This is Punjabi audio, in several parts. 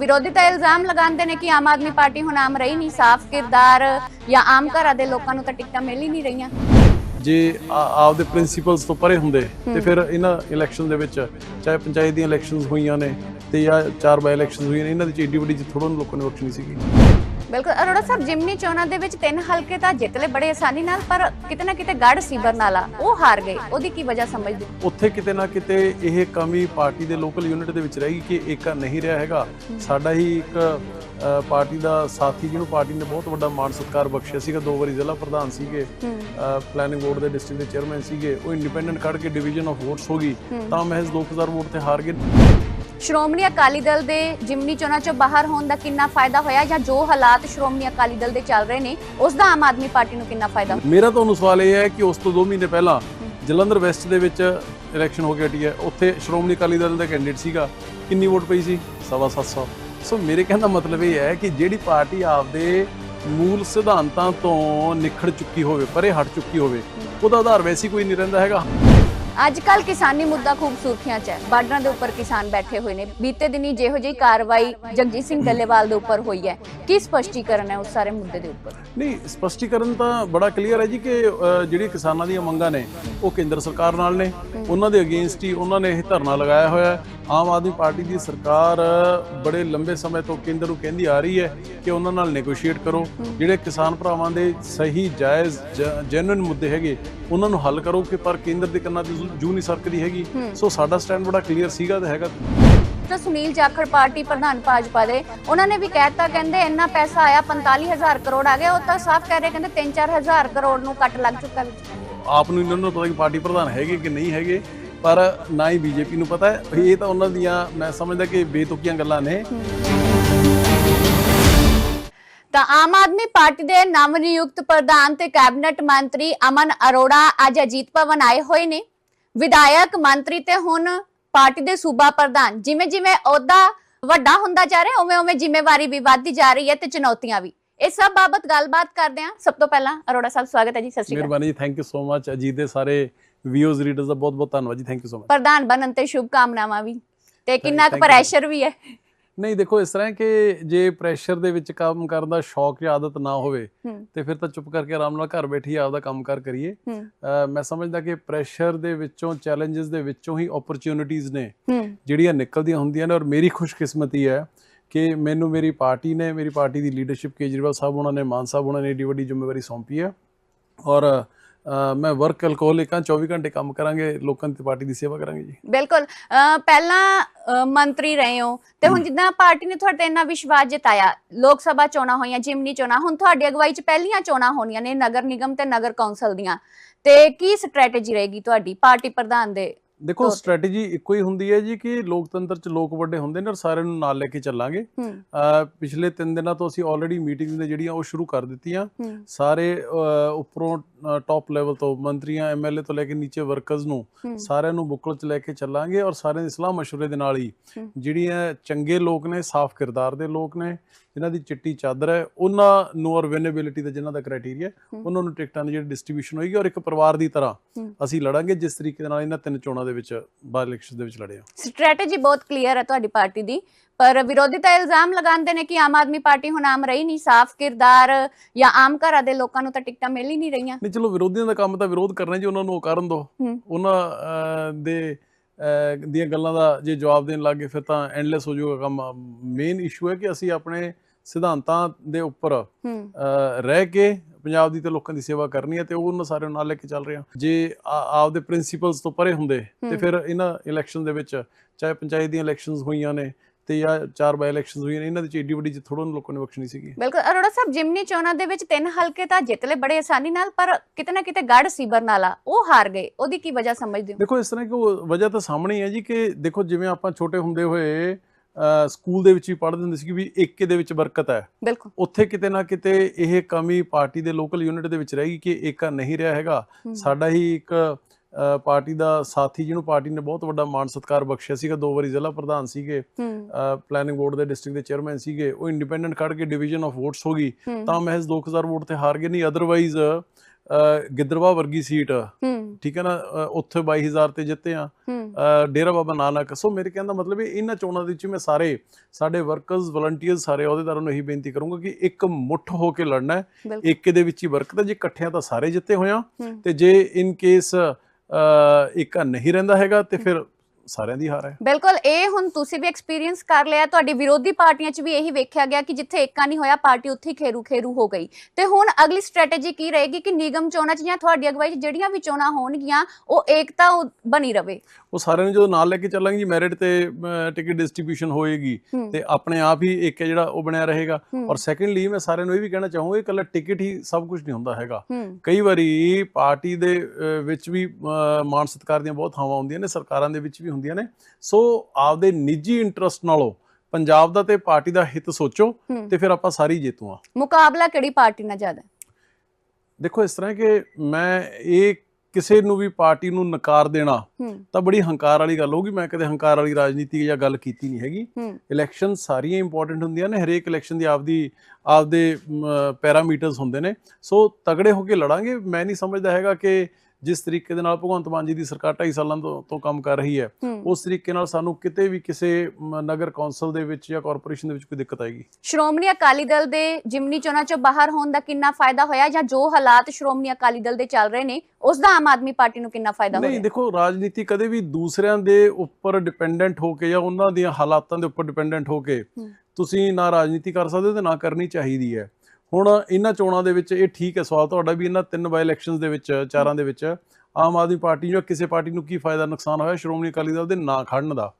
ਵਿਰੋਧੀ ਤਾਂ ਇਲਜ਼ਾਮ ਲਗਾਉਂਦੇ ਨੇ ਕਿ ਆਮ ਆਦਮੀ ਪਾਰਟੀ ਹੁਣ ਆਮ ਰਹੀ ਨਹੀਂ ਸਾਫ਼ ਕਿਰਦਾਰ ਜਾਂ ਆਮ ਘਰਾਂ ਦੇ ਲੋਕਾਂ ਨੂੰ ਤਾਂ ਟਿਕਟਾਂ ਮਿਲ ਹੀ ਨਹੀਂ ਰਹੀਆਂ। ਜੇ ਆਪਦੇ ਪ੍ਰਿੰਸੀਪਲਸ ਤੋਂ ਪਰੇ ਹੁੰਦੇ ਤੇ ਫਿਰ ਇਹਨਾਂ ਇਲੈਕਸ਼ਨ ਦੇ ਵਿੱਚ ਚਾਹੇ ਪੰਚਾਇਤ ਦੀਆਂ ਇਲੈਕਸ਼ਨਸ ਹੋਈਆਂ ਨੇ ਤੇ ਜਾਂ ਚਾਰ ਬਾਈ ਇਲੈਕਸ਼ਨਸ ਹੋਈਆਂ ਨੇ ਇਹਨਾਂ ਦੇ ਚ ਏਡੀ ਵੱਡੀ ਜਿੱਤ ਥੋੜਾ ਲੋਕਾਂ ਨੇ ਬਖਸ਼ਣੀ ਸੀਗੀ। ਬਿਲਕੁਲ ਅਰੋੜਾ ਸਾਹਿਬ ਜਿਮਨੀ ਚੋਣਾਂ ਦੇ ਵਿੱਚ ਤਿੰਨ ਹਲਕੇ ਤਾਂ ਜਿੱਤ ਲਏ ਬੜੇ ਆਸਾਨੀ ਨਾਲ ਪਰ ਕਿਤੇ ਨਾ ਕਿਤੇ ਗੜ ਸੀ ਬਰਨਾਲਾ ਉਹ ਹਾਰ ਗਏ। ਉਹਦੀ ਕੀ ਵਜ੍ਹਾ ਸਮਝਦੇ? ਉੱਥੇ ਕਿਤੇ ਨਾ ਕਿਤੇ ਇਹ ਕਮੀ ਪਾਰਟੀ ਦੇ ਲੋਕਲ ਯੂਨਿਟ ਦੇ ਵਿੱਚ ਰਹੇਗੀ ਕਿ ਏਕਾ ਨਹੀਂ ਰਿਹਾ ਹੈਗਾ। ਸਾਡਾ ਹੀ ਇੱਕ ਪਾਰਟੀ ਦਾ ਸਾਥੀ ਜਿਹਨੂੰ ਪਾਰਟੀ ਨੇ ਬਹੁਤ ਵੱਡਾ ਮਾਣ ਸਤਿਕਾਰ ਬਖਸ਼ਿਆ ਸੀਗਾ ਦੋ ਵਾਰੀ ਜ਼ਿਲ੍ਹਾ ਪ੍ਰਧਾਨ ਸੀਗੇ ਪਲੈਨਿੰਗ ਬੋਰਡ ਦੇ ਡਿਸਟ੍ਰਿਕਟ ਦੇ ਚੇਅਰਮੈਨ ਸੀਗੇ ਉਹ ਇੰਡੀਪੈਂਡੈਂਟ ਕੱਢ ਕੇ ਡਿਵੀਜ਼ਨ ਆਫ ਵੋਟਸ ਹੋ ਗਈ ਤਾਂ ਮਹਿਜ਼ 2000 ਵੋਟ ਤੇ ਹਾਰ ਗਏ। ਸ਼੍ਰੋਮਣੀ ਅਕਾਲੀ ਦਲ ਦੇ ਜਿਮਨੀ ਚੋਣਾਂ ਚੋਂ ਬਾਹਰ ਹੋਣ ਦਾ ਕਿੰਨਾ ਫਾਇਦਾ ਹੋਇਆ ਜਾਂ ਜੋ ਹਾਲਾਤ ਸ਼੍ਰੋਮਣੀ ਅਕਾਲੀ ਦਲ ਦੇ ਚੱਲ ਰਹੇ ਨੇ, ਉਸ ਦਾ ਆਮ ਆਦਮੀ ਪਾਰਟੀ ਨੂੰ ਕਿੰਨਾ ਫਾਇਦਾ ਮੇਰਾ ਤੁਹਾਨੂੰ ਸਵਾਲ ਇਹ ਹੈ ਕਿ ਉਸ ਤੋਂ 2 ਮਹੀਨੇ ਪਹਿਲਾਂ ਜਲੰਧਰ ਵੈਸਟ ਦੇ ਵਿੱਚ ਇਲੈਕਸ਼ਨ ਹੋ ਕੇ ਹਟੀ ਹੈ। ਉੱਥੇ ਸ਼੍ਰੋਮਣੀ ਅਕਾਲੀ ਦਲ ਦਾ ਕੈਂਡੀਡੇਟ ਸੀਗਾ। ਕਿੰਨੀ ਵੋਟ ਪਈ ਸੀ? ਸਵਾ ਸੱਤ ਸੌ। ਸੋ ਮੇਰੇ ਕਹਿਣ ਦਾ ਮਤਲਬ ਇਹ ਹੈ ਕਿ ਜਿਹੜੀ ਪਾਰਟੀ ਆਪਦੇ ਮੂਲ ਸਿਧਾਂਤਾਂ ਤੋਂ ਨਿਖੜ ਚੁੱਕੀ ਹੋਵੇ, ਪਰੇ ਹਟ ਚੁੱਕੀ ਹੋਵੇ, ਉਹਦਾ ਆਧਾਰ ਵੈਸੇ ਕੋਈ ਨਹੀਂ ਰਹਿੰਦਾ ਹੈਗਾ। ਅੱਜ ਕੱਲ ਕਿਸਾਨੀ ਮੁੱਦਾ ਖੂਬ ਸੁਰਖੀਆਂ 'ਚ ਹੈ। ਬਾਰਡਰਾਂ ਦੇ ਉੱਪਰ ਕਿਸਾਨ ਬੈਠੇ ਹੋਏ ਨੇ। ਬੀਤੇ ਦਿਨੀ ਜਿਹੋ ਜਿਹੀ ਕਾਰਵਾਈ ਜਗਜੀਤ ਸਿੰਘ ਡੱਲੇਵਾਲ ਦੇ ਉੱਪਰ ਹੋਈ ਹੈ। ਕੀ ਸਪਸ਼ਟੀਕਰਨ ਹੈ ਉਸ ਸਾਰੇ ਮੁੱਦੇ ਦੇ ਉੱਪਰ? ਨਹੀਂ ਸਪਸ਼ਟੀਕਰਨ ਤਾਂ ਬੜਾ ਕਲੀਅਰ ਹੈ ਜੀ ਕਿ ਜਿਹੜੀ ਕਿਸਾਨਾਂ ਦੀਆਂ ਮੰਗਾਂ ਨੇ ਉਹ ਕੇਂਦਰ ਸਰਕਾਰ ਨਾਲ ਨੇ। ਉਹਨਾਂ ਦੇ ਅਗੇਂਸਟ ਹੀ ਉਹਨਾਂ ਨੇ ਇਹ ਧਰਨਾ ਲਗਾਇਆ ਹੋਇਆ ਹੈ। ਆਮ ਆਦਮੀ ਪਾਰਟੀ ਦੀ ਸਰਕਾਰ ਬੜੇ ਲੰਬੇ ਸਮੇਂ ਤੋਂ ਕੇਂਦਰ ਨੂੰ ਕਹਿੰਦੀ ਆ ਰਹੀ ਹੈ ਕਿ ਉਹਨਾਂ ਨਾਲ ਨੈਗੋਸ਼ੀਏਟ ਕਰੋ। ਜਿਹੜੇ ਕਿਸਾਨ ਭਰਾਵਾਂ ਦੇ ਸਹੀ ਜਾਇਜ਼ ਜੈਨੂਇਨ ਮੁੱਦੇ ਹੈਗੇ ਉਹਨਾਂ ਨੂੰ ਹੱਲ ਕਰੋ ਕਿ ਪਰ ਕੇਂਦਰ ਦੇ ਕੰਨਾਂ ਜੂ- ਜੂ ਨਹੀਂ ਸਰਕਦੀ ਹੈਗੀ। ਸੋ ਸਾਡਾ ਸਟੈਂਡ ਬੜਾ ਕਲੀਅਰ ਸੀਗਾ ਤੇ ਹੈਗਾ। ਤਾਂ ਸੁਨੀਲ ਜਾਖੜ ਪਾਰਟੀ ਪ੍ਰਧਾਨ ਭਾਜਪਾ ਦੇ ਉਹਨਾਂ ਨੇ ਵੀ ਕਹਿਤਾ ਕਹਿੰਦੇ ਇੰਨਾ ਪੈਸਾ ਆਇਆ 45000 ਕਰੋੜ ਆ ਗਿਆ ਉਹ ਤਾਂ ਸਾਫ਼ ਕਹਿ ਰਹੇ ਕਹਿੰਦੇ 3-4000 ਕਰੋੜ ਨੂੰ ਕੱਟ ਲੱਗ ਚੁੱਕਾ ਵਿੱਚ। ਆਪ ਨੂੰ ਇਹਨਾਂ ਨੂੰ ਪਤਾ ਕਿ ਪਾਰਟੀ ਪ੍ਰਧਾਨ ਹੈਗੇ ਕਿ ਨਹੀਂ ਹੈਗੇ। ਪਰ ਨਾ ਹੀ ਬੀਜੇਪੀ ਨੂੰ ਪਤਾ ਹੈ। ਇਹ ਤਾਂ ਉਹਨਾਂ ਦੀਆਂ ਮੈਂ ਸਮਝਦਾ ਕਿ ਬੇਤੁਕੀਆਂ ਗੱਲਾਂ ਨੇ। ਤਾਂ ਆਮ ਆਦਮੀ ਪਾਰਟੀ ਦੇ ਨਵ ਨਿਯੁਕਤ ਪ੍ਰਧਾਨ ਤੇ ਕੈਬਨਿਟ ਮੰਤਰੀ ਅਮਨ ਅਰੋੜਾ ਅੱਜ ਅਜੀਤ ਭਵਨ ਆਏ ਹੋਏ ਨੇ। ਵਿਧਾਇਕ ਮੰਤਰੀ ਤੇ ਹੁਣ ਪਾਰਟੀ ਦੇ ਸੂਬਾ ਪ੍ਰਧਾਨ। ਜਿਵੇਂ ਜਿਵੇਂ ਅਹੁਦਾ ਵੱਡਾ ਹੁੰਦਾ ਜਾ ਰਿਹਾ ਉਵੇਂ ਉਵੇਂ ਜ਼ਿੰਮੇਵਾਰੀ ਵੀ ਵੱਧਦੀ ਜਾ ਰਹੀ ਹੈ ਤੇ ਚੁਣੌਤੀਆਂ ਵੀ। ਇਹ ਸਭ ਬਾਬਤ ਗੱਲਬਾਤ ਕਰਦੇ ਹਾਂ। ਸਭ ਤੋਂ ਪਹਿਲਾਂ ਅਰੋੜਾ ਸਾਹਿਬ ਸਵਾਗਤ ਹੈ ਜੀ। ਸਤਿ ਸ਼੍ਰੀ ਅਕਾਲ। ਮਿਹਰਬਾਨੀ ਜੀ thank you so much Ajit ਦੇ ਸਾਰੇ ਵਿਊਜ਼ ਰੀਡਰਸ ਦਾ ਬਹੁਤ ਬਹੁਤ ਧੰਨਵਾਦ ਜੀ ਥੈਂਕ ਯੂ ਸੋ ਮਚ ਪ੍ਰਧਾਨ ਬਣਨ ਤੇ ਸ਼ੁਭ ਕਾਮਨਾਵਾਂ ਵੀ। ਤੇ ਕਿੰਨਾ ਕੁ ਪ੍ਰੈਸ਼ਰ ਵੀ ਹੈ। ਨਹੀਂ ਦੇਖੋ ਇਸ ਤਰ੍ਹਾਂ ਕਿ ਜੇ ਪ੍ਰੈਸ਼ਰ ਦੇ ਵਿੱਚ ਕੰਮ ਕਰਨ ਦਾ ਸ਼ੌਕ ਜਾਂ ਆਦਤ ਨਾ ਹੋਵੇ ਤੇ ਫਿਰ ਤਾਂ ਚੁੱਪ ਕਰਕੇ ਆਰਾਮ ਨਾਲ ਘਰ ਬੈਠੀ ਆਪਦਾ ਕੰਮਕਾਰ ਕਰੀਏ। ਮੈਂ ਸਮਝਦਾ ਕਿ ਪ੍ਰੈਸ਼ਰ ਦੇ ਵਿੱਚੋਂ ਚੈਲੰਜਸ ਦੇ ਵਿੱਚੋਂ ਹੀ ਓਪਰਚ्युनिटीज ਨੇ ਜਿਹੜੀਆਂ ਨਿਕਲਦੀਆਂ ਹੁੰਦੀਆਂ ਨੇ। ਔਰ ਮੇਰੀ ਖੁਸ਼ਕਿਸਮਤੀ ਹੈ ਕਿ ਮੈਨੂੰ ਮੇਰੀ ਪਾਰਟੀ ਨੇ ਮੇਰੀ ਪਾਰਟੀ ਦੀ ਲੀਡਰਸ਼ਿਪ ਕੇਜਰੀਵਾਲ ਸਾਹਿਬ ਉਹਨਾਂ ਨੇ ਮਾਨ ਸਾਹਿਬ ਉਹਨਾਂ ਨੇ ਏਡੀ ਵੱਡੀ ਜ਼ਿੰਮੇਵਾਰੀ ਸੌਂਪੀ ਹੈ। ਔਰ ਮੈਂ ਵਰਕ ਅਲਕੋਹਲਿਕ ਹਾਂ 24 ਘੰਟੇ ਕੰਮ ਕਰਾਂਗੇ ਲੋਕਾਂ ਦੀ ਪਾਰਟੀ ਦੀ ਸੇਵਾ ਕਰਾਂਗੇ ਜੀ। ਬਿਲਕੁਲ। ਪਹਿਲਾਂ ਮੰਤਰੀ ਰਹੇ ਹੋ ਤੇ ਹੁਣ ਜਿੱਦਾਂ ਪਾਰਟੀ ਨੇ ਤੁਹਾਡੇ ਤੇ ਇੰਨਾ ਵਿਸ਼ਵਾਸ ਜਤਾਇਆ ਲੋਕ ਸਭਾ ਚੋਣਾਂ ਹੋਈਆਂ ਜਿਮਨੀ ਚੋਣਾਂ ਹੁਣ ਤੁਹਾਡੀ ਅਗਵਾਈ 'ਚ ਪਹਿਲੀਆਂ ਚੋਣਾਂ ਹੋਣੀਆਂ ਨੇ ਨਗਰ ਨਿਗਮ ਤੇ ਨਗਰ ਕੌਂਸਲ ਦੀਆਂ। ਤੇ ਕੀ ਸਟ੍ਰੈਟੇਜੀ ਰਹੇਗੀ ਤੁਹਾਡੀ ਪਾਰਟੀ ਪ੍ਰਧਾਨ ਦੇ ਦੇਖੋ ਤੌਰ ਤੇ। ਸਟ੍ਰੈਟੇਜੀ ਇੱਕੋ ਹੀ ਹੁੰਦੀ ਹੈ ਜੀ ਕਿ ਲੋਕਤੰਤਰ 'ਚ ਲੋਕ ਵੱਡੇ ਹੁੰਦੇ ਨੇ ਔਰ ਸਾਰਿਆਂ ਨੂੰ ਨਾਲ ਲੈ ਕੇ ਚੱਲਾਂਗੇ। ਹੂੰ। ਅ, ਪਿਛਲੇ 3 ਦਿਨਾਂ ਤੋਂ ਅਸੀਂ ਆਲਰੇਡੀ ਮੀਟਿੰਗਸ ਨੇ ਜਿਹੜੀਆਂ ਉਹ ਸ਼ੁਰੂ ਕਰ ਦਿੱਤੀਆਂ। ਹੂੰ। ਸਾਰੇ ਅ, ਉੱਪਰੋਂ ਟਾਪ ਲੈਵਲ ਤੋਂ ਮੰਤਰੀਆਂ ਐਮਐਲਏ ਤੋਂ ਲੈ ਕੇ ਨੀਚੇ ਵਰਕਰਸ ਨੂੰ ਹੂੰ ਸਾਰਿਆਂ ਨੂੰ ਬੁੱਕਲ 'ਚ ਲੈ ਕੇ ਚੱਲਾਂਗੇ ਔਰ ਸਾਰਿਆਂ ਦੀ ਸਲਾਹ مشورے ਦੇ ਨਾਲ ਹੀ ਹੂੰ। ਜਿਹੜੀਆਂ ਚੰਗੇ ਲੋਕ ਨੇ ਸਾਫ਼ ਕਿਰਦਾਰ ਦੇ ਲੋਕ ਨੇ ਜਿਨ੍ਹਾਂ ਦੀ ਚਿੱਟੀ ਚਾਦਰ ਹੈ ਉਹਨਾਂ ਨੂੰ ਔਰ ਵਿਨੇਬਿਲਿਟੀ ਦਾ ਜਿਨ੍ਹਾਂ ਦਾ ਕ੍ਰਾਈਟੇਰੀਆ ਹੂੰ। ਉਹਨਾਂ ਨੂੰ ਟਿਕਟਾਂ ਦੀ ਜਿਹੜੀ ਡਿਸਟ੍ਰੀਬਿਊਸ਼ਨ ਹੋਏਗੀ ਔਰ ਇੱਕ ਪਰਿਵਾਰ ਦੀ ਤਰ੍ਹਾਂ ਹੂੰ। ਅਸੀਂ ਲੜਾਂਗੇ ਜਿਸ ਤਰੀਕੇ ਦੇ ਨਾਲ ਇਹਨਾਂ ਤਿੰਨ ਚੋਣਾਂ ਦੇ ਵਿੱਚ ਬਾਈ ਇਲੈਕਸ਼ਨ ਦੇ ਵਿੱਚ ਲੜੇ ਆ ਸਟ੍ਰੈਟੇਜੀ ਬਹੁਤ ਕਲੀਅਰ ਹੈ ਤੁਹਾਡੀ ਪਾਰਟੀ ਦੀ ਪਰ ਵਿਰੋਧੀ ਤਾਂ ਇਲਜ਼ਾਮ ਲਗਾਉਂਦੇ ਨੇ ਕਿ ਆਮ ਆਦਮੀ ਪਾਰਟੀ ਹੁਣ ਆਮ ਰਹੀ ਨਹੀਂ ਸਾਫ਼ ਕਿਰਦਾਰ ਜਾਂ ਆਮ ਘਰਾਂ ਦੇ ਲੋਕਾਂ ਨੂੰ ਤਾਂ ਟਿਕਟਾਂ ਮਿਲ ਹੀ ਨਹੀਂ ਰਹੀਆਂ। ਨਹੀਂ ਚਲੋ ਵਿਰੋਧੀਆਂ ਦਾ ਕੰਮ ਤਾਂ ਵਿਰੋਧ ਕਰਨਾ ਜੀ ਉਹਨਾਂ ਨੂੰ ਉਹ ਕਰਨ ਹੂੰ। ਉਹਨਾਂ ਦੇ ਦੀਆਂ ਗੱਲਾਂ ਦਾ ਜੇ ਜਵਾਬ ਦੇਣ ਲੱਗੇ ਫਿਰ ਤਾਂ ਐਂਡਲੈਸ ਹੋ ਜਾਊਗਾ ਕੰਮ। ਮੇਨ ਇਸ਼ੂ ਹੈ ਕਿ ਅਸੀਂ ਆਪਣੇ ਸਿਧਾਂਤਾਂ ਦੇ ਉੱਪਰ ਰਹਿ ਕੇ ਪੰਜਾਬ ਦੀ ਤੇ ਲੋਕਾਂ ਦੀ ਸੇਵਾ ਕਰਨੀ ਹੈ ਤੇ ਉਹ ਉਹਨਾਂ ਸਾਰਿਆਂ ਨੂੰ ਨਾਲ ਲੈ ਕੇ ਚੱਲ ਰਹੇ ਹਾਂ। ਜੇ ਆਪਦੇ ਪ੍ਰਿੰਸੀਪਲਸ ਤੋਂ ਪਰੇ ਹੁੰਦੇ ਤੇ। ਫਿਰ ਇਹਨਾਂ ਇਲੈਕਸ਼ਨ ਦੇ ਵਿੱਚ ਚਾਹੇ ਪੰਚਾਇਤ ਦੀਆਂ ਇਲੈਕਸ਼ਨਸ ਹੋਈਆਂ ਨੇ ਤੇ ਜਾਂ ਚਾਰ ਬਾਈ ਇਲੈਕਸ਼ਨਸ ਹੋਈਆਂ ਨੇ ਇਹਨਾਂ ਦੇ ਚ ਏਡੀ ਵੱਡੀ ਜਿੱਤ ਥੋੜਾ ਲੋਕਾਂ ਨੇ ਬਖਸ਼ਣੀ ਸੀਗੀ। ਬਿਲਕੁਲ ਅਰੋੜਾ ਸਾਹਿਬ ਜਿਮਨੀ ਚੋਣਾਂ ਦੇ ਵਿੱਚ ਤਿੰਨ ਹਲਕੇ ਤਾਂ ਜਿੱਤ ਲਏ ਬੜੇ ਆਸਾਨੀ ਨਾਲ ਪਰ ਕਿਤੇ ਨਾ ਕਿਤੇ ਗੜ ਸੀ ਬਰਨਾਲਾ ਉਹ ਹਾਰ ਗਏ। ਉਹਦੀ ਕੀ ਵਜ੍ਹਾ ਸਮਝਦੇ ਹੋ? ਦੇਖੋ ਇਸ ਤਰ੍ਹਾਂ ਕਿ ਉਹ ਵਜ੍ਹਾ ਤਾਂ ਸਾਹਮਣੇ ਹੀ ਹੈ ਜੀ ਕਿ ਦੇਖੋ ਜਿਵੇਂ ਆਪਾਂ ਛੋਟੇ ਹੁੰਦੇ ਹੋਏ ਸਕੂਲ ਦੇ ਵਿੱਚ ਵੀ ਪੜ੍ਹਦੇ ਹੁੰਦੇ ਸੀ ਕਿ ਵੀ ਏਕੇ ਦੇ ਵਿੱਚ ਬਰਕਤ ਹੈ। ਬਿਲਕੁਲ। ਉੱਥੇ ਕਿਤੇ ਨਾ ਕਿਤੇ ਇਹ ਕਮੀ ਪਾਰਟੀ ਦੇ ਲੋਕਲ ਯੂਨਿਟ ਦੇ ਵਿੱਚ ਰਹੇਗੀ ਕਿ ਏਕਾ ਨਹੀਂ ਰਿਹਾ ਹੈਗਾ। ਸਾਡਾ ਹੀ ਇੱਕ ਪਾਰਟੀ ਦਾ ਸਾਥੀ ਜਿਹਨੂੰ ਪਾਰਟੀ ਨੇ ਬਹੁਤ ਵੱਡਾ ਮਾਣ ਸਤਿਕਾਰ ਬਖਸ਼ਿਆ ਸੀਗਾ ਦੋ ਵਾਰੀ ਜ਼ਿਲ੍ਹਾ ਪ੍ਰਧਾਨ ਸੀਗੇ ਪਲੈਨਿੰਗ ਬੋਰਡ ਦੇ ਡਿਸਟ੍ਰਿਕਟ ਦੇ ਚੇਅਰਮੈਨ ਸੀਗੇ ਉਹ ਇੰਡੀਪੈਂਡੈਂਟ ਕੱਢ ਕੇ ਡਿਵੀਜ਼ਨ ਆਫ ਵੋਟਸ ਹੋ ਗਈ ਤਾਂ ਮਹਿਜ਼ 2000 ਵੋਟ ਤੇ ਹਾਰ ਗਏ ਨਹੀਂ ਅਦਰਵਾਈਜ਼ ਅ, ਗਿੱਦੜਵਾ ਵਰਗੀ ਸੀਟ ਠੀਕ ਹੈ ਨਾ ਉੱਥੇ 22000 ਤੇ ਜਿੱਤੇ ਆ ਡੇਰਾ ਬਾਬਾ ਨਾਨਕ ਸੋ ਮੇਰੇ ਕਹਿਣ ਦਾ ਮਤਲਬ ਇਹ ਇਹਨਾਂ ਚੋਣਾਂ ਦੇ ਵਿੱਚ ਮੈਂ ਸਾਰੇ ਸਾਡੇ ਵਰਕਰਸ ਵਲੰਟੀਅਰਸ ਸਾਰੇ ਅਹੁਦੇਦਾਰਾਂ ਨੂੰ ਇਹੀ ਬੇਨਤੀ ਕਰੂੰਗਾ ਕਿ ਇੱਕ ਮੁੱਠ ਹੋ ਕੇ ਲੜਨਾ ਹੈ ਏਕੇ ਦੇ ਵਿੱਚ ਹੀ ਵਰਕ ਤਾਂ ਜੇ ਇਕੱਠਿਆਂ ਤਾਂ ਸਾਰੇ ਜਿੱਤੇ ਹੋਇਆ। ਤੇ ਜੇ ਇਨ ਕੇਸ ਏਕਾ ਨਹੀਂ ਰਹਿੰਦਾ ਹੈਗਾ ਤੇ ਫਿਰ ਸਾਰਿਆਂ ਦੀ ਹਾਰ ਹੈ। ਬਿਲਕੁਲ ਇਹ ਹੁਣ ਤੁਸੀਂ ਵੀ ਐਕਸਪੀਰੀਅੰਸ ਕਰ ਲਿਆ ਤੁਹਾਡੀ ਵਿਰੋਧੀ ਪਾਰਟੀਆਂ 'ਚ ਵੀ ਇਹੀ ਵੇਖਿਆ ਗਿਆ ਕਿ ਜਿੱਥੇ ਏਕਾ ਨਹੀਂ ਹੋਇਆ ਪਾਰਟੀ ਉੱਥੇ ਖੇਰੂ ਖੇਰੂ ਹੋ ਗਈ। ਤੇ ਹੁਣ ਅਗਲੀ ਸਟ੍ਰੈਟੇਜੀ ਕੀ ਰਹੇਗੀ ਕਿ ਨਿਗਮ ਚੋਣਾਂ 'ਚ ਜਾਂ ਤੁਹਾਡੀ ਅਗਵਾਈ 'ਚ ਜਿਹੜੀਆਂ ਵੀ ਚੋਣਾਂ ਹੋਣਗੀਆਂ ਉਹ ਏਕਤਾ ਬਣੀ ਰਵੇ। ਉਹ ਸਾਰਿਆਂ ਨੂੰ ਜਦੋਂ ਨਾਲ ਲੈ ਕੇ ਚੱਲਾਂਗੇ ਜੀ ਮੈਰਿਟ ਤੇ ਟਿਕਟ ਡਿਸਟ੍ਰੀਬਿਊਸ਼ਨ ਹੋਏਗੀ। ਤੇ ਆਪਣੇ ਆਪ ਹੀ ਇੱਕ ਜਿਹੜਾ ਉਹ ਬਣਿਆ ਰਹੇਗਾ। ਔਰ ਸੈਕੰਡਲੀ ਮੈਂ ਸਾਰਿਆਂ ਨੂੰ ਇਹ ਵੀ ਕਹਿਣਾ ਚਾਹੂੰਗਾ ਕਿ ਇਕੱਲਾ ਟਿਕਟ ਹੀ ਸਭ ਕੁਝ ਨਹੀਂ ਹੁੰਦਾ ਹੈਗਾ। ਕਈ ਵਾਰੀ ਪਾਰਟੀ ਦੇ ਵਿੱਚ ਵੀ ਮਾਣ ਸਤਿਕਾਰ ਦੀਆਂ ਬਹੁਤ ਥਾਵਾਂ ਹੁੰਦੀਆਂ ਨੇ ਸਰਕਾਰਾਂ ਦੇ ਵਿੱਚ ਵੀ ਹੁੰਦੀਆਂ ਨੇ। ਸੋ ਆਪਦੇ ਨਿੱਜੀ ਇੰਟਰਸਟ ਨਾਲੋਂ ਪੰਜਾਬ ਦਾ ਤੇ ਪਾਰਟੀ ਦਾ ਹਿੱਤ ਸੋਚੋ ਤੇ ਫਿਰ ਆਪਾਂ ਸਾਰੀ ਜੇਤੂ ਆ ਮੁਕਾਬਲਾ ਕਿਹੜੀ ਪਾਰਟੀ ਨਾਲ ਜ਼ਿਆਦਾ? ਦੇਖੋ ਇਸ ਤਰ੍ਹਾਂ ਕਿ ਮੈਂ ਇਹ ਕਿਸੇ ਨੂੰ ਵੀ ਪਾਰਟੀ ਨੂੰ ਨਕਾਰ ਦੇਣਾ ਤਾਂ ਬੜੀ ਹੰਕਾਰ ਵਾਲੀ ਗੱਲ ਹੋਊਗੀ। ਮੈਂ ਕਦੇ ਹੰਕਾਰ ਵਾਲੀ ਰਾਜਨੀਤੀ ਜਾਂ ਗੱਲ ਕੀਤੀ ਨਹੀਂ ਹੈਗੀ। ਇਲੈਕਸ਼ਨ ਸਾਰੀਆਂ ਇੰਪੋਰਟੈਂਟ ਹੁੰਦੀਆਂ ਨੇ। ਹਰੇਕ ਇਲੈਕਸ਼ਨ ਦੀ ਆਪਦੀ ਆਪਦੇ ਪੈਰਾਮੀਟਰਸ ਹੁੰਦੇ ਨੇ। ਸੋ ਤਗੜੇ ਹੋ ਕੇ ਲੜਾਂਗੇ। ਮੈਂ ਨਹੀਂ ਸਮਝਦਾ ਹੈਗਾ ਕਿ ਜਿਸ ਤਰੀਕੇ ਦੇ ਨਾਲ ਭਗਵੰਤ ਮਾਨ ਜੀ ਦੀ ਸਰਕਾਰ 2.5 ਸਾਲਾਂ ਤੋਂ ਕੰਮ ਕਰ ਰਹੀ ਹੈ ਉਸ ਤਰੀਕੇ ਨਾਲ ਸਾਨੂੰ ਕਿਤੇ ਵੀ ਕਿਸੇ ਨਗਰ ਕੌਂਸਲ ਦੇ ਵਿੱਚ ਜਾਂ ਕਾਰਪੋਰੇਸ਼ਨ ਦੇ ਵਿੱਚ ਕੋਈ ਦਿੱਕਤ ਆਏਗੀ। ਸ਼੍ਰੋਮਣੀ ਅਕਾਲੀ ਦਲ ਦੇ ਜਿਮਨੀ ਚੋਣਾਂ 'ਚੋਂ ਬਾਹਰ ਹੋਣ ਦਾ ਕਿੰਨਾ ਫਾਇਦਾ ਹੋਇਆ ਜਾਂ ਜੋ ਹਾਲਾਤ ਸ਼੍ਰੋਮਣੀ ਅਕਾਲੀ ਦਲ ਦੇ ਚੱਲ ਰਹੇ ਨੇ ਉਸ ਦਾ ਆਮ ਆਦਮੀ ਪਾਰਟੀ ਨੂੰ ਕਿੰਨਾ ਫਾਇਦਾ ਨਹੀਂ ਹੋਇਆ ਦੇਖੋ ਰਾਜਨੀਤੀ ਕਦੇ ਵੀ ਦੂਸਰਿਆਂ ਦੇ ਉੱਪਰ ਡਿਪੈਂਡੈਂਟ ਹੋ ਕੇ ਜਾਂ ਉਹਨਾਂ ਦੀਆਂ ਹਾਲਾਤਾਂ ਦੇ ਉੱਪਰ ਡਿਪੈਂਡੈਂਟ ਹੋ ਕੇ। ਤੁਸੀਂ ਨਾ ਰਾਜਨੀਤੀ ਕਰ ਸਕਦੇ ਤੇ ਨਾ ਕਰਨੀ ਚਾਹੀਦੀ ਹੈ। ਹੁਣ ਇਹਨਾਂ ਚੋਣਾਂ ਦੇ ਵਿੱਚ ਇਹ ਠੀਕ ਹੈ ਸਵਾਲ ਤੁਹਾਡਾ ਵੀ ਇਹਨਾਂ ਤਿੰਨ ਬਾਈ ਇਲੈਕਸ਼ਨਸ ਦੇ ਵਿੱਚ ਚਾਰਾਂ ਦੇ ਵਿੱਚ ਆਮ ਆਦਮੀ ਪਾਰਟੀ ਜਾਂ ਕਿਸੇ ਪਾਰਟੀ ਨੂੰ ਕੀ ਫਾਇਦਾ ਨੁਕਸਾਨ ਹੋਇਆ ਸ਼੍ਰੋਮਣੀ ਅਕਾਲੀ ਦਲ ਦੇ ਨਾ ਖੜਨ ਦਾ?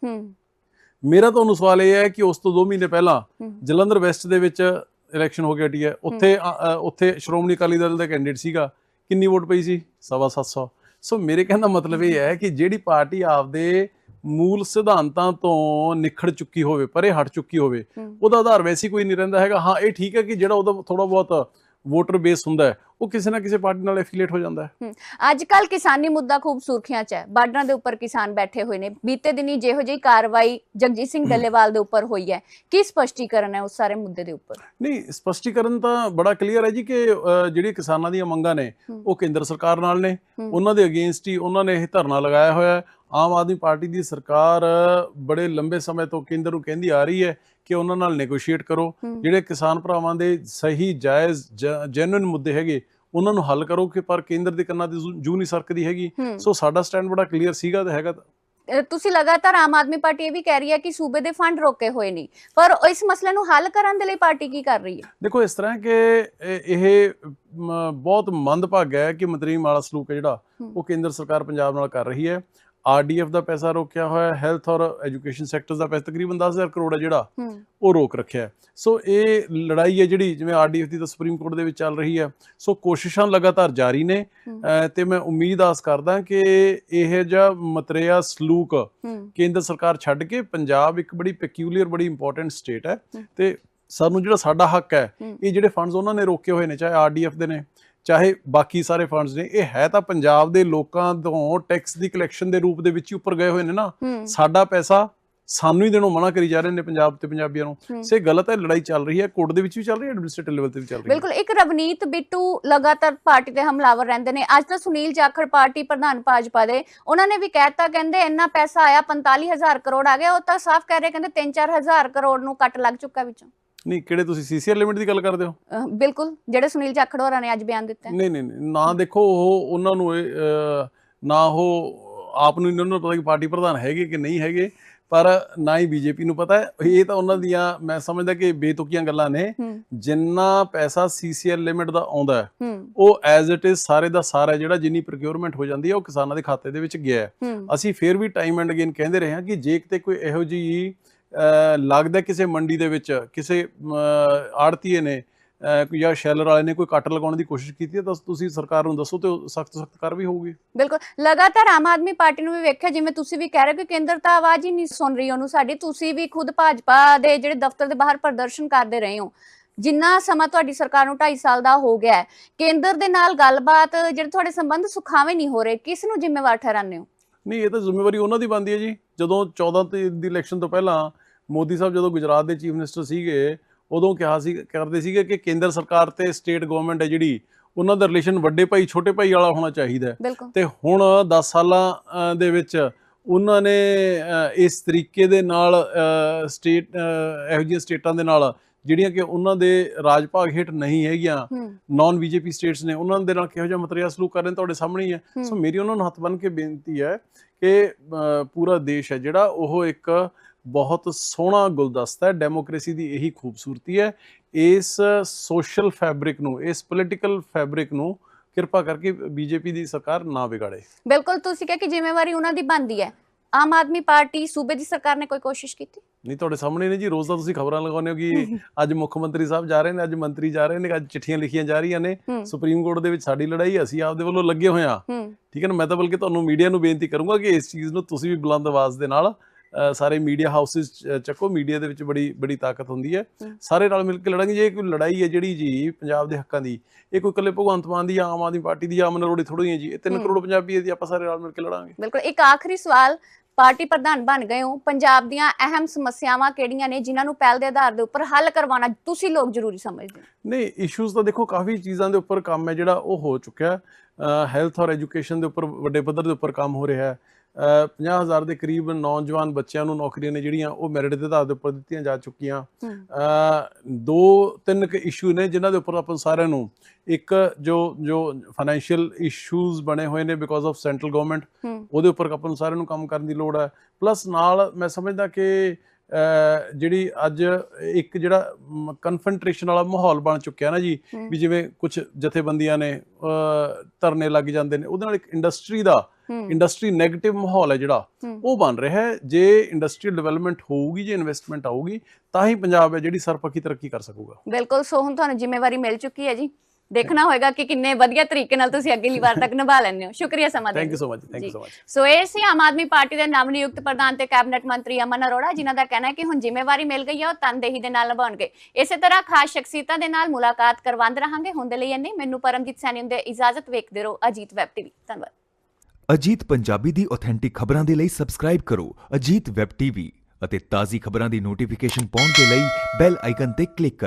ਮੇਰਾ ਤੁਹਾਨੂੰ ਸਵਾਲ ਇਹ ਹੈ ਕਿ ਉਸ ਤੋਂ 2 ਮਹੀਨੇ ਪਹਿਲਾਂ। ਜਲੰਧਰ ਵੈਸਟ ਦੇ ਵਿੱਚ ਇਲੈਕਸ਼ਨ ਹੋ ਕੇ ਹਟੀ ਹੈ। ਉੱਥੇ ਉੱਥੇ ਸ਼੍ਰੋਮਣੀ ਅਕਾਲੀ ਦਲ ਦਾ ਕੈਂਡੀਡੇਟ ਸੀਗਾ। ਕਿੰਨੀ ਵੋਟ ਪਈ ਸੀ? ਸਵਾ ਸੱਤ ਸੌ। ਸੋ ਮੇਰੇ ਕਹਿਣ ਦਾ ਮਤਲਬ ਇਹ ਹੈ ਕਿ ਜਿਹੜੀ ਪਾਰਟੀ ਆਪਦੇ ਮੂਲ ਸਿਧਾਂਤਾਂ ਤੋਂ ਨਿਖੜ ਚੁੱਕੀ ਹੋਵੇ ਪਰੇ ਹਟ ਚੁੱਕੀ ਹੋਵੇ। ਉਹਦਾ ਆਧਾਰ ਵੈਸੇ ਕੋਈ ਨਹੀਂ ਰਹਿੰਦਾ ਹੈਗਾ ਹਾਂ ਇਹ ਠੀਕ ਹੈ ਕਿ ਜਿਹੜਾ ਉਹਦਾ ਥੋੜਾ ਬਹੁਤ ਵੋਟਰ ਬੇਸ ਹੁੰਦਾ ਹੈ ਉਹ ਕਿਸੇ ਨਾ ਕਿਸੇ ਪਾਰਟੀ ਨਾਲ ਐਫੀਲੀਏਟ ਹੋ ਜਾਂਦਾ ਹੈ। ਅੱਜ ਕੱਲ ਕਿਸਾਨੀ ਮੁੱਦਾ ਖੂਬ ਸੁਰਖੀਆਂ 'ਚ ਹੈ। ਬਾਰਡਰਾਂ ਦੇ ਉੱਪਰ ਕਿਸਾਨ ਬੈਠੇ ਹੋਏ ਨੇ। ਬੀਤੇ ਦਿਨੀ ਜਿਹੋ ਜਿਹੀ ਕਾਰਵਾਈ ਜਗਜੀਤ ਸਿੰਘ ਡੱਲੇਵਾਲ ਦੇ ਉੱਪਰ ਹੋਈ ਹੈ। ਕੀ ਸਪਸ਼ਟੀਕਰਨ ਹੈ ਉਸ ਸਾਰੇ ਮੁੱਦੇ ਦੇ ਉੱਪਰ? ਨਹੀਂ ਸਪਸ਼ਟੀਕਰਨ ਤਾਂ ਬੜਾ ਕਲੀਅਰ ਹੈ ਜੀ ਕਿ ਜਿਹੜੀ ਕਿਸਾਨਾਂ ਦੀਆਂ ਮੰਗਾਂ ਨੇ। ਉਹ ਕੇਂਦਰ ਸਰਕਾਰ ਨਾਲ ਨੇ। ਉਹਨਾਂ ਦੇ ਅਗੇਂਸਟ ਹੀ ਉਹਨਾਂ ਨੇ ਇਹ ਧਰਨਾ ਲਗਾਇਆ ਹੋਇਆ ਹੈ। ਆਮ ਆਦਮੀ ਪਾਰਟੀ ਦੀ ਸਰਕਾਰ ਬੜੇ ਲੰਬੇ ਸਮੇਂ ਤੋਂ ਕੇਂਦਰ ਨੂੰ ਕਹਿੰਦੀ ਆ ਰਹੀ ਹੈ ਕਿ ਉਹਨਾਂ ਨਾਲ ਨੈਗੋਸ਼ੀਏਟ ਕਰੋ। ਜਿਹੜੇ ਕਿਸਾਨ ਭਰਾਵਾਂ ਦੇ ਸਹੀ ਜਾਇਜ਼ ਜੈਨੂਇਨ ਮੁੱਦੇ ਹੈਗੇ ਉਹਨਾਂ ਨੂੰ ਹੱਲ ਕਰੋ ਕਿ ਪਰ ਕੇਂਦਰ ਦੇ ਕੰਨਾਂ ਤੇ ਜੂ- ਨਹੀਂ ਸਰਕਦੀ ਹੈਗੀ। ਸੋ ਸਾਡਾ ਸਟੈਂਡ ਬੜਾ ਕਲੀਅਰ ਸੀਗਾ ਤੇ ਹੈਗਾ ਤੁਸੀਂ ਲਗਾਤਾਰ ਆਮ ਆਦਮੀ ਪਾਰਟੀ ਇਹ ਵੀ ਕਹਿ ਰਹੀ ਹੈ ਕਿ ਸੂਬੇ ਦੇ ਫੰਡ ਰੋਕੇ ਹੋਏ ਨਹੀਂ। ਪਰ ਇਸ ਮਸਲੇ ਨੂੰ ਹੱਲ ਕਰਨ ਦੇ ਲਈ ਪਾਰਟੀ ਕੀ ਕਰ ਰਹੀ ਹੈ? ਦੇਖੋ ਇਸ ਤਰ੍ਹਾਂ ਕਿ ਇਹ ਬਹੁਤ ਮੰਦਭਾਗਾ ਹੈ ਕਿ ਮੰਤਰੀ ਮਾਲਾ ਸਲੂਕ ਹੈ ਜਿਹੜਾ। ਉਹ ਕੇਂਦਰ ਸਰਕਾਰ ਪੰਜਾਬ ਨਾਲ ਕਰ ਰਹੀ ਹੈ। ਆਰਡੀਐਫ ਦਾ ਪੈਸਾ ਰੋਕਿਆ ਹੋਇਆ ਹੈ ਹੈਲਥ ਔਰ ਐਜੂਕੇਸ਼ਨ ਸੈਕਟਰਸ ਦਾ ਪੈਸਾ ਤਕਰੀਬਨ 10000 ਕਰੋੜ ਹੈ ਜਿਹੜਾ ਉਹ ਰੋਕ ਰੱਖਿਆ ਹੈ। ਸੋ ਇਹ ਲੜਾਈ ਹੈ ਜਿਹੜੀ ਜਿਵੇਂ ਆਰਡੀਐਫ ਦੀ ਤਾਂ ਸੁਪਰੀਮ ਕੋਰਟ ਦੇ ਵਿੱਚ ਚੱਲ ਰਹੀ ਹੈ ਸੋ ਕੋਸ਼ਿਸ਼ਾਂ ਲਗਾਤਾਰ ਜਾਰੀ ਨੇ ਤੇ ਮੈਂ ਉਮੀਦ ਆਸ ਕਰਦਾ ਕਿ ਇਹ ਜਿਹਾ ਮਤਰੇਆ ਸਲੂਕ ਕੇਂਦਰ ਸਰਕਾਰ ਛੱਡ ਕੇ ਪੰਜਾਬ ਇੱਕ ਬੜੀ ਪੈਕਿਊਲੀਅਰ ਬੜੀ ਇੰਪੋਰਟੈਂਟ ਸਟੇਟ ਹੈ। ਤੇ ਸਾਨੂੰ ਜਿਹੜਾ ਸਾਡਾ ਹੱਕ ਹੈ। ਇਹ ਜਿਹੜੇ ਫੰਡਸ ਉਹਨਾਂ ਨੇ ਰੋਕੇ ਹੋਏ ਨੇ ਚਾਹੇ ਆਰਡੀਐਫ ਦੇ ਨੇ ਚਾਹੇ ਬਾਕੀ ਸਾਰੇ ਫੰਡਸ ਨੇ ਇਹ ਹੈ ਤਾਂ ਪੰਜਾਬ ਦੇ ਲੋਕਾਂ ਤੋਂ ਟੈਕਸ ਦੀ ਕਲੈਕਸ਼ਨ ਦੇ ਰੂਪ ਦੇ ਵਿੱਚ ਹੀ ਉੱਪਰ ਗਏ ਹੋਏ ਨੇ ਨਾ। ਸਾਡਾ ਪੈਸਾ ਸਾਨੂੰ ਹੀ ਦੇਣੋਂ ਮਨਾ ਕਰੀ ਜਾ ਰਹੇ ਨੇ ਪੰਜਾਬ ਤੇ ਪੰਜਾਬੀਆਂ ਨੂੰ। ਸੇ ਗਲਤ ਹੈ ਲੜਾਈ ਚੱਲ ਰਹੀ ਹੈ ਕੋਰਟ ਦੇ ਵਿੱਚ ਵੀ ਚੱਲ ਰਹੀ ਹੈ ਐਡਮਿਨਿਸਟ੍ਰੇਟਿਵ ਲੈਵਲ ਤੇ ਵੀ ਚੱਲ ਰਹੀ ਹੈ। ਬਿਲਕੁਲ ਇੱਕ ਰਵਨੀਤ ਬਿੱਟੂ ਲਗਾਤਾਰ ਪਾਰਟੀ ਤੇ ਹਮਲਾਵਰ ਰਹਿੰਦੇ ਨੇ। ਅੱਜ ਤਾਂ ਸੁਨੀਲ ਜਾਖੜ ਪਾਰਟੀ ਪ੍ਰਧਾਨ ਭਾਜਪਾ ਦੇ। ਉਹਨਾਂ ਨੇ ਵੀ ਕਹਿਤਾ ਕਹਿੰਦੇ ਇੰਨਾ ਪੈਸਾ ਆਇਆ 45000 ਕਰੋੜ ਆ ਗਿਆ ਉਹ ਤਾਂ ਸਾਫ਼ ਕਹਿ ਰਹੇ ਕਹਿੰਦੇ 3-4000 ਕਰੋੜ ਨੂੰ ਕੱਟ ਲੱਗ ਚੁੱਕਾ ਵਿੱਚੋਂ। ਨਹੀਂ ਕਿਹੜੇ ਤੁਸੀਂ ਸੀਸੀਆਰ ਲਿਮਿਟ ਦੀ ਗੱਲ ਕਰਦੇ ਹੋ? ਅਹ ਬਿਲਕੁਲ ਜਿਹੜੇ ਸੁਨੀਲ ਜਾਖੜ ਹੋਰਾਂ ਨੇ ਅੱਜ ਬਿਆਨ ਦਿੱਤਾ ਹੈ। ਨਹੀਂ ਨਹੀਂ ਨਹੀਂ, ਨਾ ਦੇਖੋ ਉਹ ਉਹਨਾਂ ਨੂੰ ਇਹ, ਅਹ, ਨਾ ਉਹ ਆਪ ਨੂੰ ਇਹਨਾਂ ਨੂੰ ਪਤਾ ਕਿ ਪਾਰਟੀ ਪ੍ਰਧਾਨ ਹੈਗੇ ਕਿ ਨਹੀਂ ਹੈਗੇ ਪਰ ਨਾ ਹੀ ਬੀਜੇਪੀ ਨੂੰ ਪਤਾ ਹੈ। ਇਹ ਤਾਂ ਉਹਨਾਂ ਦੀਆਂ ਮੈਂ ਸਮਝਦਾ ਕਿ ਬੇਤੁਕੀਆਂ ਗੱਲਾਂ ਨੇ। ਹੂੰ। ਜਿੰਨਾ ਪੈਸਾ ਸੀਸੀਐਲ ਲਿਮਿਟ ਦਾ ਆਉਂਦਾ ਹੈ ਹੂੰ। ਉਹ ਐਜ਼ ਇਟ ਇਜ਼ ਸਾਰੇ ਦਾ ਸਾਰਾ ਜਿਹੜਾ ਜਿੰਨੀ ਪ੍ਰੋਕਿਉਰਮੈਂਟ ਹੋ ਜਾਂਦੀ ਹੈ ਉਹ ਕਿਸਾਨਾਂ ਦੇ ਖਾਤੇ ਦੇ ਵਿੱਚ ਗਿਆ ਹੈ। ਹੂੰ। ਅਸੀਂ ਫਿਰ ਵੀ ਟਾਈਮ ਐਂਡ ਅਗੇਨ ਕਹਿੰਦੇ ਰਹੇ ਹਾਂ ਕਿ ਜੇ ਕਿਤੇ ਕੋਈ ਇਹੋ ਜਿਹੀ ਲੱਗਦਾ ਕਿਸੇ ਮੰਡੀ ਦੇ ਵਿੱਚ, ਕਿਸੇ ਆੜਤੀਏ ਨੇ ਜਾਂ ਸ਼ੈਲਰ ਵਾਲੇ ਨੇ ਕੋਈ ਕੱਟ ਲਗਾਉਣ ਦੀ ਕੋਸ਼ਿਸ਼ ਕੀਤੀ ਹੈ, ਤਾਂ ਤੁਸੀਂ ਸਰਕਾਰ ਨੂੰ ਦੱਸੋ ਤੇ ਸਖਤ ਸਖਤ ਕਾਰਵਾਈ ਹੋਊਗੀ। ਬਿਲਕੁਲ। ਲਗਾਤਾਰ ਆਮ ਆਦਮੀ ਪਾਰਟੀ ਨੂੰ ਵੀ ਵੇਖਿਆ, ਜਿਵੇਂ ਤੁਸੀਂ ਵੀ ਕਹਿ ਰਹੇ ਹੋ ਕਿ ਕੇਂਦਰ ਤਾਂ ਆਵਾਜ਼ ਹੀ ਨਹੀਂ ਸੁਣ ਰਹੀ ਉਹਨੂੰ ਸਾਡੀ, ਤੁਸੀਂ ਵੀ ਖੁਦ ਭਾਜਪਾ ਦੇ ਜਿਹੜੇ ਦਫ਼ਤਰ ਦੇ ਬਾਹਰ ਪ੍ਰਦਰਸ਼ਨ ਕਰਦੇ ਰਹੇ ਹੋ। ਜਿੰਨਾ ਸਮਾਂ ਤੁਹਾਡੀ ਸਰਕਾਰ ਨੂੰ 2.5 ਸਾਲ ਦਾ ਹੋ ਗਿਆ ਕੇਂਦਰ ਦੇ ਨਾਲ ਗੱਲਬਾਤ, ਜਿਹੜੇ ਤੁਹਾਡੇ ਸੰਬੰਧ ਸੁਖਾਵੇਂ ਨਹੀਂ ਹੋ ਰਹੇ, ਕਿਸ ਨੂੰ ਜ਼ਿੰਮੇਵਾਰ ਠਹਿਰਾਉਂਦੇ ਹੋ? ਨਹੀਂ ਇਹ ਤਾਂ ਜ਼ਿੰਮੇਵਾਰੀ ਉਹਨਾਂ ਦੀ ਬਣਦੀ ਹੈ ਜੀ। ਜਦੋਂ 14 ਤੇ ਦੀ ਇਲੈਕਸ਼ਨ ਤੋਂ ਪਹਿਲਾਂ ਮੋਦੀ ਸਾਹਿਬ ਜਦੋਂ ਗੁਜਰਾਤ ਦੇ ਚੀਫ ਮਿਨਿਸਟਰ ਸੀਗੇ ਉਦੋਂ ਕਿਹਾ ਸੀ ਕਰਦੇ ਸੀਗੇ ਕਿ ਕੇਂਦਰ ਸਰਕਾਰ ਤੇ ਸਟੇਟ ਗਵਰਨਮੈਂਟ ਹੈ ਜਿਹੜੀ ਉਹਨਾਂ ਦਾ ਰਿਲੇਸ਼ਨ ਵੱਡੇ ਭਾਈ ਛੋਟੇ ਭਾਈ ਵਾਲਾ ਹੋਣਾ ਚਾਹੀਦਾ ਤੇ ਹੁਣ 10 ਸਾਲਾਂ ਦੇ ਵਿੱਚ ਉਹਨਾਂ ਨੇ ਇਸ ਤਰੀਕੇ ਦੇ ਨਾਲ ਸਟੇਟ ਇਹੋ ਜਿਹੀਆਂ ਸਟੇਟਾਂ ਦੇ ਨਾਲ ਜਿਹੜੀਆਂ ਕਿ ਉਹਨਾਂ ਦੇ ਰਾਜ ਭਾਗ ਹੇਠ ਨਹੀਂ ਹੈਗੀਆਂ ਨਾਨ ਬੀਜੇਪੀ ਸਟੇਟਸ ਨੇ ਉਹਨਾਂ ਦੇ ਨਾਲ ਕਿਹੋ ਜਿਹਾ ਮਤਰੀਆ ਸਲੂਕ ਕਰ ਰਹੇ ਤੁਹਾਡੇ ਸਾਹਮਣੇ ਹੀ ਹੈ। ਸੋ ਮੇਰੀ ਉਹਨਾਂ ਨੂੰ ਹੱਥ ਬੰਨ੍ਹ ਕੇ ਬੇਨਤੀ ਹੈ ਕਿ ਪੂਰਾ ਦੇਸ਼ ਹੈ ਜਿਹੜਾ ਉਹ ਇੱਕ ਬਹੁਤ ਸੋਹਣਾ ਗੁਲਦਸਤਾ ਹੈ ਡੈਮੋਕ੍ਰੇਸੀ ਦੀ ਇਹੀ ਖੂਬਸੂਰਤੀ ਹੈ। ਇਸ ਸੋਸ਼ਲ ਫੈਬਰਿਕ ਨੂੰ ਇਸ ਪੋਲੀਟੀਕਲ ਫੈਬਰਿਕ ਨੂੰ ਕਿਰਪਾ ਕਰਕੇ ਬੀਜੇਪੀ ਦੀ ਸਰਕਾਰ ਨਾ ਵਿਗਾੜੇ। ਬਿਲਕੁਲ ਤੁਸੀਂ ਕਿਹਾ ਕਿ ਜ਼ਿੰਮੇਵਾਰੀ ਉਹਨਾਂ ਦੀ ਬਣਦੀ ਹੈ। ਆਮ ਆਦਮੀ ਪਾਰਟੀ ਸੂਬੇ ਦੀ ਸਰਕਾਰ ਨੇ ਕੋਈ ਕੋਸ਼ਿਸ਼ ਕੀਤੀ? ਨਹੀਂ ਤੁਹਾਡੇ ਸਾਹਮਣੇ ਨੇ ਜੀ ਰੋਜ਼ ਦਾ ਤੁਸੀਂ ਖਬਰਾਂ ਲਗਾਉਂਦੇ ਹੋ ਕਿ ਅੱਜ ਮੁੱਖ ਮੰਤਰੀ ਸਾਹਿਬ ਜਾ ਰਹੇ ਨੇ ਅੱਜ ਮੰਤਰੀ ਜਾ ਰਹੇ ਨੇ ਅੱਜ ਚਿੱਠੀਆਂ ਲਿਖੀਆਂ ਜਾ ਰਹੀਆਂ ਨੇ। ਸੁਪਰੀਮ ਕੋਰਟ ਦੇ ਵਿੱਚ ਸਾਡੀ ਲੜਾਈ ਅਸੀਂ ਆਪਦੇ ਵੱਲੋਂ ਲੱਗੇ ਹੋਏ ਠੀਕ ਹੈ ਨਾ? ਮੈਂ ਤਾਂ ਬਲਕਿ ਤੁਹਾਨੂੰ ਮੀਡੀਆ ਨੂੰ ਬੇਨਤੀ ਕਰੂੰਗਾ ਕਿ ਇਸ ਚੀਜ਼ ਨੂੰ ਤੁਸੀਂ ਵੀ ਬੁਲੰਦ ਆਵਾਜ਼ ਦੇ ਨਾਲ ਸਾਰੇ ਮੀਡੀਆ ਹਾਊਸਸ ਚੱਕੋ। ਮੀਡੀਆ ਦੇ ਵਿੱਚ ਬੜੀ ਬੜੀ ਤਾਕਤ ਹੁੰਦੀ ਹੈ। ਸਾਰੇ ਨਾਲ ਮਿਲ ਕੇ ਲੜਾਂਗੇ ਜੇ ਕੋਈ ਲੜਾਈ ਹੈ ਜਿਹੜੀ ਜੀ ਪੰਜਾਬ ਦੇ ਹੱਕਾਂ ਦੀ ਇਹ ਕੋਈ ਇਕੱਲੇ ਭਗਵੰਤ ਮਾਨ ਦੀ ਆਮ ਆਦਮੀ ਪਾਰਟੀ ਦੀ ਜਾਂ ਅਮਨ ਅਰੋੜੇ ਥੋੜੀ ਹੈ ਜੀ। ਇਹ 3 ਹਮ। ਕਰੋੜ ਪੰਜਾਬੀ ਹੈ ਜੀ ਆਪਾਂ ਸਾਰੇ ਨਾਲ ਮਿਲ ਕੇ ਲੜਾਂਗੇ। ਬਿਲਕੁਲ। ਇੱਕ ਆਖਰੀ ਸਵਾਲ ਪਾਰਟੀ ਪ੍ਰਧਾਨ ਬਣ ਗਏ ਹੋ, ਪੰਜਾਬ ਦੀਆਂ ਅਹਿਮ ਸਮੱਸਿਆਵਾਂ ਕਿਹੜੀਆਂ ਨੇ, ਜਿਨ੍ਹਾਂ ਨੂੰ ਪਹਿਲ ਦੇ ਆਧਾਰ ਦੇ ਉੱਪਰ ਹੱਲ ਕਰਵਾਉਣਾ ਤੁਸੀਂ ਲੋਕ ਜ਼ਰੂਰੀ ਸਮਝਦੇ ਹੋ? ਨਹੀਂ ਇਸ਼ੂਜ਼ ਤਾਂ ਦੇਖੋ, ਕਾਫੀ ਚੀਜ਼ਾਂ ਦੇ ਉੱਪਰ ਕੰਮ ਹੈ ਜਿਹੜਾ ਉਹ ਹੋ ਚੁੱਕਿਆ ਹੈਲਥ ਔਰ ਐਜੂਕੇਸ਼ਨ ਦੇ ਉੱਪਰ ਵੱਡੇ ਪੱਧਰ ਦੇ ਉੱਪਰ ਕੰਮ ਹੋ ਰਿਹਾ ਹੈ। ਅ, 50000 ਦੇ ਕਰੀਬ ਨੌਜਵਾਨ ਬੱਚਿਆਂ ਨੂੰ ਨੌਕਰੀਆਂ ਨੇ ਜਿਹੜੀਆਂ ਉਹ ਮੈਰਿਟ ਦੇ ਆਧਾਰ ਦੇ ਉੱਪਰ ਦਿੱਤੀਆਂ ਜਾ ਚੁੱਕੀਆਂ। ਦੋ ਤਿੰਨ ਕੁ ਇਸ਼ੂ ਨੇ ਜਿਨ੍ਹਾਂ ਦੇ ਉੱਪਰ ਆਪਾਂ ਸਾਰਿਆਂ ਨੂੰ ਇੱਕ ਜੋ ਜੋ ਫਾਈਨੈਂਸ਼ੀਅਲ ਇਸ਼ੂਜ਼ ਬਣੇ ਹੋਏ ਨੇ ਬਿਕੋਜ਼ ਆਫ ਸੈਂਟਰਲ ਗਵਰਨਮੈਂਟ ਉਹਦੇ ਉੱਪਰ ਆਪਾਂ ਸਾਰਿਆਂ ਨੂੰ ਕੰਮ ਕਰਨ ਦੀ ਲੋੜ ਹੈ। ਪਲੱਸ ਨਾਲ ਮੈਂ ਸਮਝਦਾ ਕਿ ਜਿਹੜੀ ਅੱਜ ਇੱਕ ਜਿਹੜਾ ਕਨਫਰੰਟ੍ਰੇਸ਼ਨ ਵਾਲਾ ਮਾਹੌਲ ਬਣ ਚੁੱਕਿਆ ਨਾ ਜੀ। ਵੀ ਜਿਵੇਂ ਕੁਝ ਜਥੇਬੰਦੀਆਂ ਨੇ ਧਰਨੇ ਲੱਗ ਜਾਂਦੇ ਨੇ ਉਹਦੇ ਨਾਲ ਇੱਕ ਇੰਡਸਟਰੀ ਦਾ ਇੰਡਸਟਰੀ 네ਗੇਟਿਵ ਮਾਹੌਲ ਹੈ ਜਿਹੜਾ। ਉਹ ਬਣ ਰਿਹਾ ਹੈ ਜੇ ਇੰਡਸਟਰੀਅਲ ਡਿਵੈਲਪਮੈਂਟ ਹੋਊਗੀ ਜੇ ਇਨਵੈਸਟਮੈਂਟ ਆਊਗੀ ਤਾਂ ਹੀ ਪੰਜਾਬ ਹੈ ਜਿਹੜੀ ਸਰਪੱਖੀ ਤਰੱਕੀ ਕਰ ਸਕੂਗਾ ਬਿਲਕੁਲ ਸੋ ਹੁਣ ਤੁਹਾਨੂੰ ਜ਼ਿੰਮੇਵਾਰੀ ਮਿਲ ਚੁੱਕੀ ਹੈ ਜੀ ਦੇਖਣਾ ਹੋਏਗਾ ਕਿ ਕਿੰਨੇ ਵਧੀਆ ਤਰੀਕੇ ਨਾਲ ਤੁਸੀਂ ਅਗਲੀ ਵਾਰ ਤੱਕ ਨਿਭਾ ਲੈਂਦੇ ਹੋ। ਸ਼ੁਕਰੀਆ ਸਮਾਂ thank you. So much thank you. So much so ਇਹ ਸੀ ਆਮ ਆਦਮੀ ਪਾਰਟੀ ਦੇ ਨਵਨਿਯੁਕਤ ਪ੍ਰਧਾਨ ਤੇ ਕੈਬਨਿਟ ਮੰਤਰੀ ਅਮਨ ਅਰੋੜਾ ਜਿਨ੍ਹਾਂ ਦਾ ਕਹਿਣਾ ਹੈ ਕਿ ਹੁਣ ਜ਼ਿੰਮੇਵਾਰੀ ਮਿਲ ਗਈ ਹੈ ਉਹ ਤਨਦੇਹੀ ਦੇ ਨਾਲ ਨਿਭਾਉਣਗੇ। ਇਸੇ ਤਰ੍ਹਾਂ ਖਾਸ ਸ਼ਖਸੀਅਤਾਂ ਦੇ ਨਾਲ ਮੁਲਾਕਾਤ ਕਰਵਾਉਂਦੇ ਰਹਾਂਗੇ। ਹੁਣ ਦੇ ਲਈ ਇੰਨੇ ਮੈਨੂੰ ਪਰਮਜੀਤ ਸੈਣੀ ਹੁੰਦੇ ਇਜਾਜ਼ਤ ਵੇਖਦੇ ਰਹੋ ਅਜੀਤ ਵੈਬ ਟੀਵੀ। ਧੰਨਵਾਦ। ਅਜੀਤ ਪੰਜਾਬੀ ਦੀ ਆਥੈਂਟਿਕ ਖਬਰਾਂ ਦੇ ਲਈ ਸਬਸਕ੍ਰਾਈਬ ਕਰੋ ਅਜੀਤ ਵੈਬ ਟੀਵੀ ਅਤੇ ਤਾਜ਼ੀ ਖਬਰਾਂ ਦੀ ਨੋਟੀਫਿਕੇਸ਼ਨ ਪਾਉਣ ਦੇ ਲਈ ਬੈਲ ਆਈਕਨ ਤੇ ਕਲਿੱਕ ਕਰੋ।